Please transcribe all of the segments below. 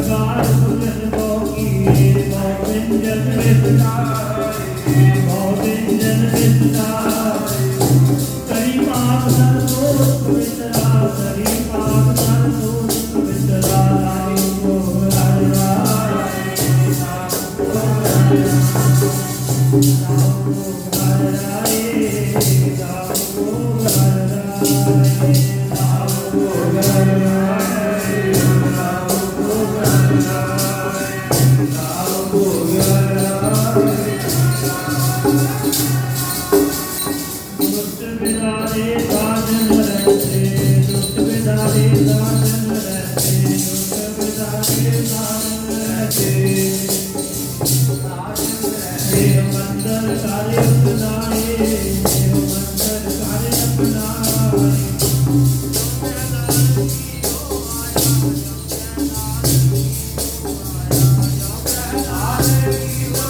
Oh,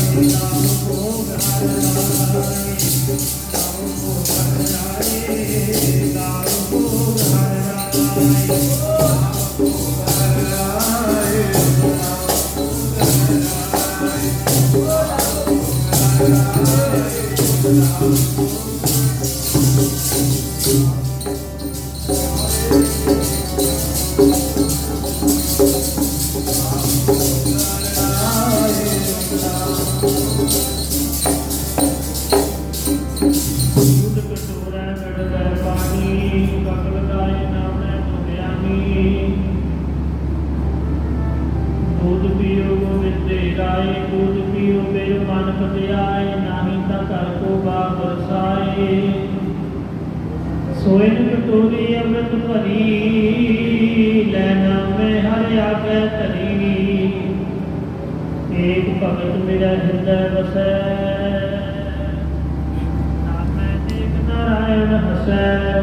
Thank you. ਆਪੈ ਧਰੀ ਏਕ ਭਗਤ ਮੇਰਾ ਹਿਰਦੈ ਵਸੈ। ਨਾਮੈ ਦੇਖ ਨਾਰਾਇਣ ਹਸੈ।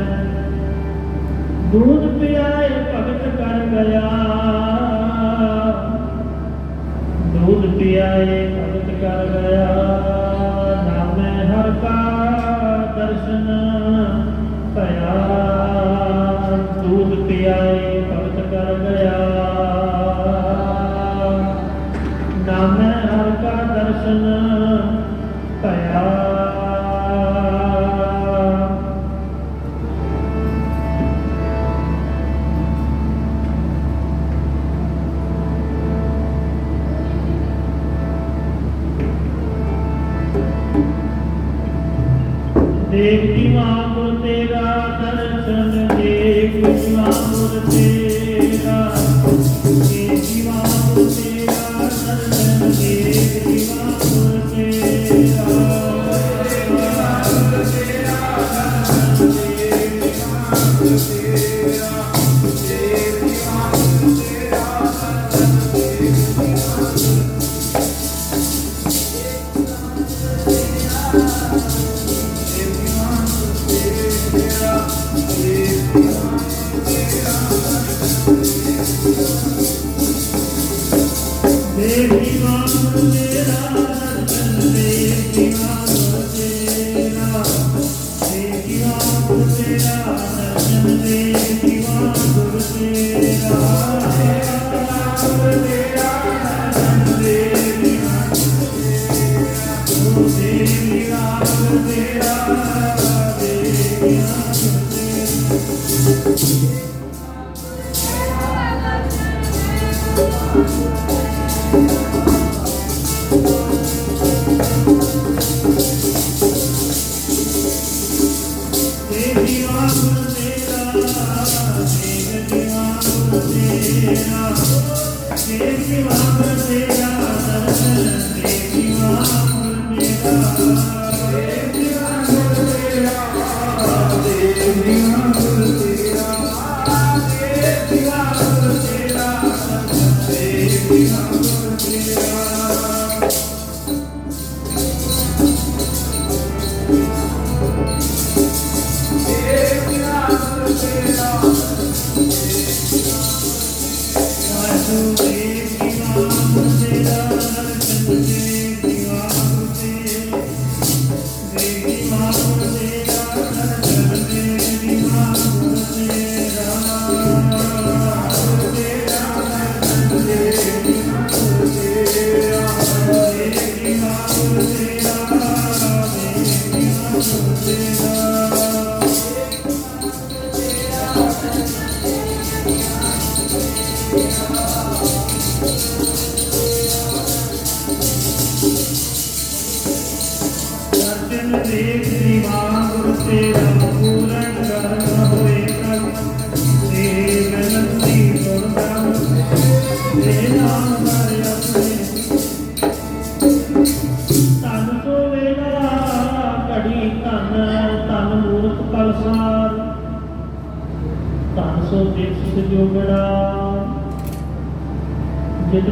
ਦੂਧ ਪਿਆਏ ਭਗਤ ਕਰ ਗਿਆ। ਦੂਧ ਪਿਆਏ ਭਗਤ ਕਰ ਗਿਆ। ਨਾਮੈ ਹਰ ਕਾ ਦਰਸ਼ਨ ਭਇਆ। ਦੂਧ ਪਿਆਏ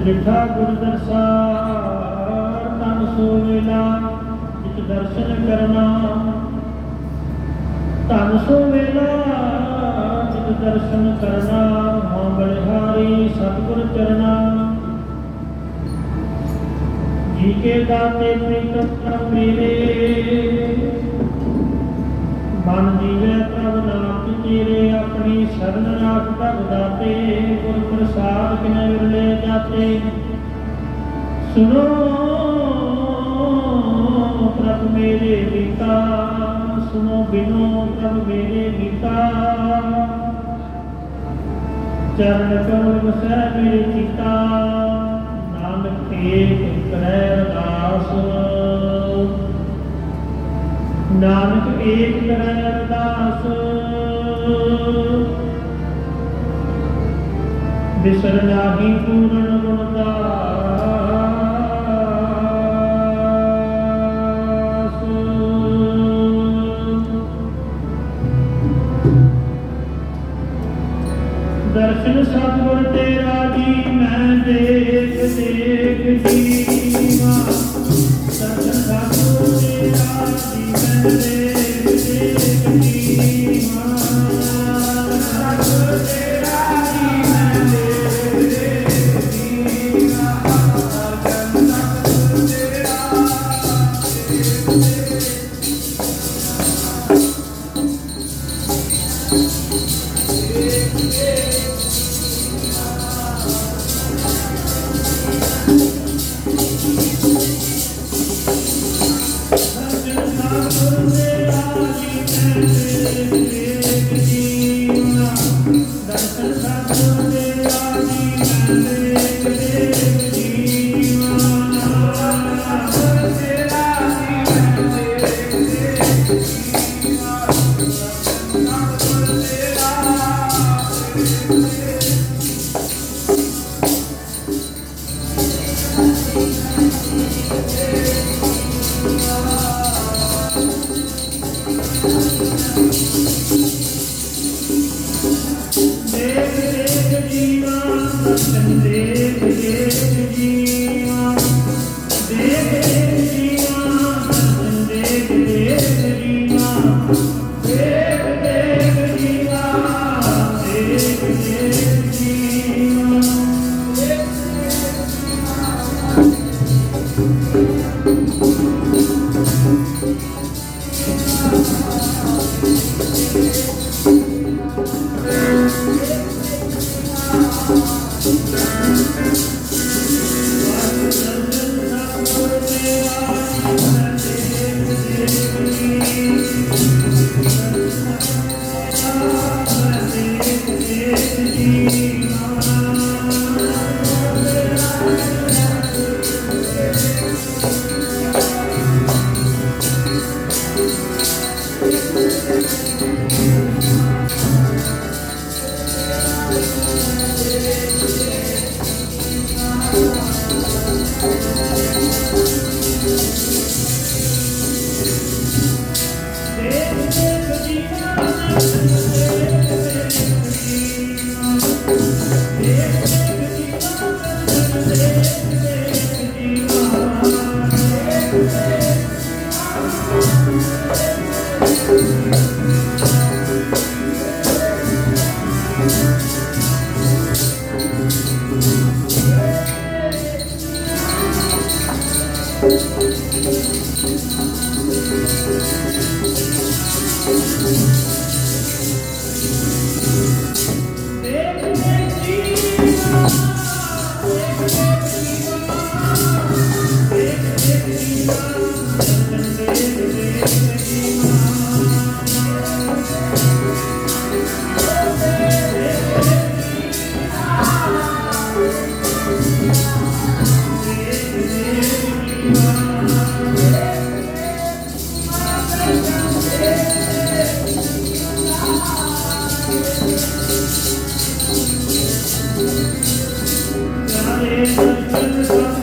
ਜਿਤ ਗੁਰ ਦਰਸਾਰ, ਤਨ ਸੋ ਜਿਤ ਦਰਸ਼ਨ ਕਰਨਾ। ਤਨ ਸੋ ਜਿਤ ਦਰਸ਼ਨ ਕਰਨਾ ਹਾਂ ਬਲਿਹਾਰੀ ਸਤਿਗੁਰ ਚਰਨਾ। ਜੀ ਕੇ ਦਾਤੇ ਪ੍ਰੀਤਮ ਮੇਰੇ, ਮਨ ਜੀਵੇ ਪ੍ਰਭ ਨਾਮ ਤੇਰੇ ਆਪਣੀ ਸ਼ਰਨ ਰਾਖ ਪ੍ਰਭ ਦਾਤੇ ਗੁਰ ਪ੍ਰਸਾਦ ਕਿਨੇ ਵਿਰਲੇ ਜਾਤੇ। ਸੁਨੋ ਪ੍ਰਭ ਮੇਰੇ ਗੀਤਾ ਸੁਨੋ ਬਿਨੋ ਪ੍ਰਭ ਮੇਰੇ ਗੀਤਾ ਚਰਨ ਕਮਲ ਵਸੈ ਮੇਰੇ ਚਿਤਾ, ਨਾਨਕ ਏਕ ਕਰੈ ਅਰਦਾਸ। ਨਾਨਕ ਏਕ ਕਰੈ ਅਰਦਾਸ। ਬਿਸਰ ਨਾਹੀ ਪੂਰਨ ਗੁਣ ਦਰਸ਼ਨ ਸਤਿਗੁਰ ਤੇਰਾ ਜੀ, ਮੈਂ ਦੇਖ ਦੇਖ ਜੀਵਾ ਦਰਸ਼ਨ ਸਤਿਗੁਰ ਤੇਰਾ ਜੀ, ਮੈਂ ਦੇਖ ਦੇਖ for you. ਚਾਰੇ ਦਰਸ਼ਨ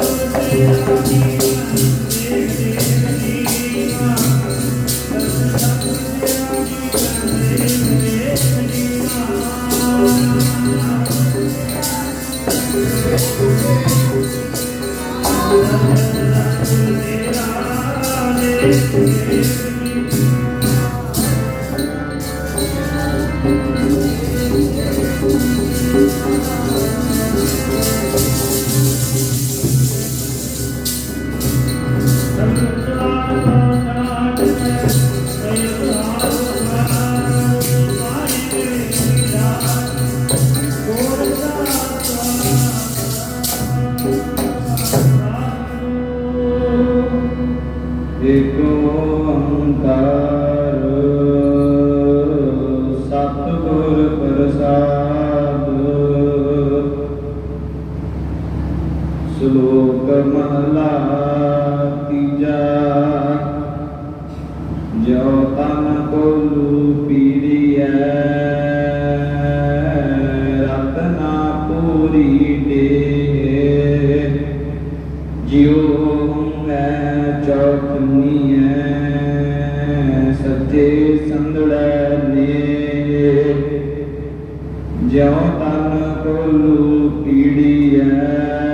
ਜਿਉ ਤਨ ਕੋਲੂ ਪੀੜੀਐ। ਰਤਨਾ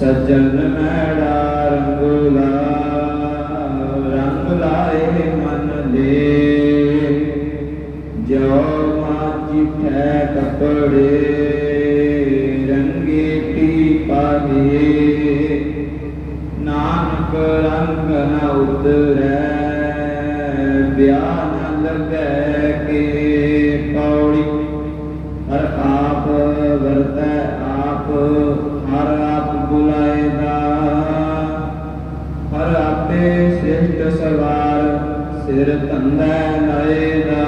ਸੱਜਣ ਮੈੜਾ ਰੰਗਲਾ ਰੰਗ ਲਾਏ ਮਨ ਦੇ ਜੋ ਮਾਚੀ ਠੈ ਕਪੜੇ, ਰੰਗੇ ਟੀ ਪਾਹੇ ਨਾਨਕ ਰੰਗ ਨ ਉਤਰੈ, ਵਿਆਹ ਨ ਲੱਗੈ ਕੇ। ਸਿਰ ਧੰਦਾ ਲਾਏਦਾ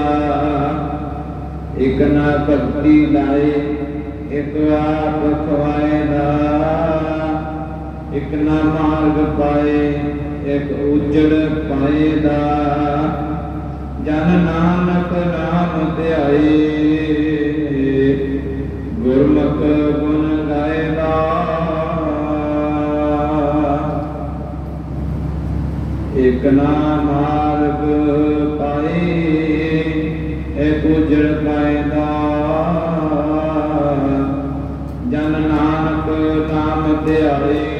ਇਕ ਨਾ ਭਗਤੀ ਲਾਏ, ਇਕ ਆਪ ਖਵਾਏਦਾ ਇਕ ਨਾ ਮਾਰਗ ਪਾਏ, ਇਕ ਉਜੜ ਪਾਏਦਾ ਜਨ ਨਾਨਕ ਨਾਮ ਧਿਆਏ। ਇਕ ਨਾ ਮਾਰਗ ਪਾਏ ਇਕ ਉਜੜ ਪਾਏਦਾ ਜਨ ਨਾਨਕ ਨਾਮ ਧਿਆਏ।